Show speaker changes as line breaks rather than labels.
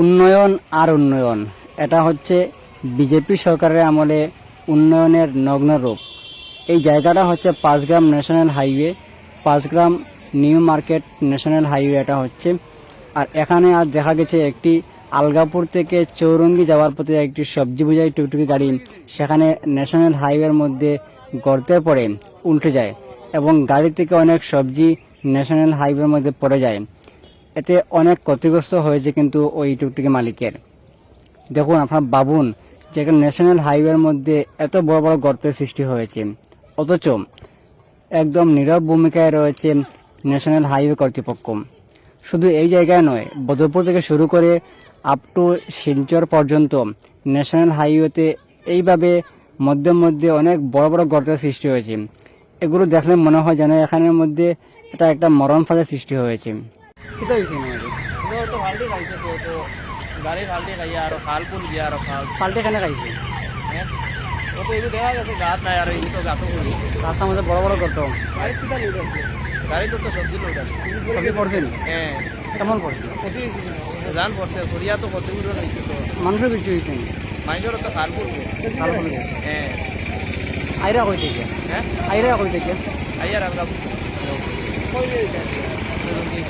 উন্নয়ন আর উন্নয়ন। এটা হচ্ছে বিজেপি সরকারের আমলে উন্নয়নের নগ্ন রূপ। এই জায়গাটা হচ্ছে Panchgram national highway, Panchgram new market national highway এটা হচ্ছে। আর এখানে আজ দেখা গেছে একটি আলগাপুর থেকে চৌরঙ্গি যাওয়ার পথে একটি সবজি বোঝাই টুকটুকি গাড়ি সেখানে ন্যাশনাল হাইওয়ের মধ্যে গর্তে পড়ে, উল্টে যায় এবং গাড়ি থেকে অনেক সবজি ন্যাশনাল হাইওয়ের মধ্যে পড়ে যায়। এতে অনেক ক্ষতিগ্রস্ত হয়েছে কিন্তু ওই টুকটুকি মালিকের। দেখুন আপনার বাবুন, যে একটা ন্যাশনাল হাইওয়ের মধ্যে এত বড় বড় গর্তের সৃষ্টি হয়েছে। অথচ একদম নীরব ভূমিকায় রয়েছে ন্যাশনাল হাইওয়ে কর্তৃপক্ষ। শুধু এই জায়গায় নয়, বদরপুর থেকে শুরু করে আপ টু শিলচর পর্যন্ত ন্যাশনাল হাইওয়েতে এইভাবে মধ্যে মধ্যে অনেক বড় বড় গর্তের সৃষ্টি হয়েছে। এগুলো দেখলে মনে হয় যেন এখানের মধ্যে এটা একটা মরণ ফালের সৃষ্টি হয়েছে। কোথায় হয়েছে আমাদের
তো তো ফাল্টি খাইছে তো তো গাড়ি ফাল্টি খাইয়া আর খাল পুল গিয়া আর খাল
পাল্টে এখানে খাইছে
হ্যাঁ ও তো এগুলো দেখা গেছে গাছ নাই আর এগুলো তো গাছও করি
রাস্তার মধ্যে বড় বড় গর্ত
গাড়ি কিতা লোড আছে গাড়ি তো তো সবজি লোড আছে
সবজি পড়ছে নি?
হ্যাঁ
কেমন পড়ছে
ক্ষতি হয়েছে জান পড়ছে ফরিয়া তো ক্ষতিগুলো রয়েছে তো
মানুষের কিছু হয়েছে নি?
মানুষের তো খাল পুল গেছে
ভালো করে গেছে।
হ্যাঁ
আইরা কই থেকে
হ্যাঁ
আইরা কই থেকে
আইয়ার আমরা সুরঙ্গি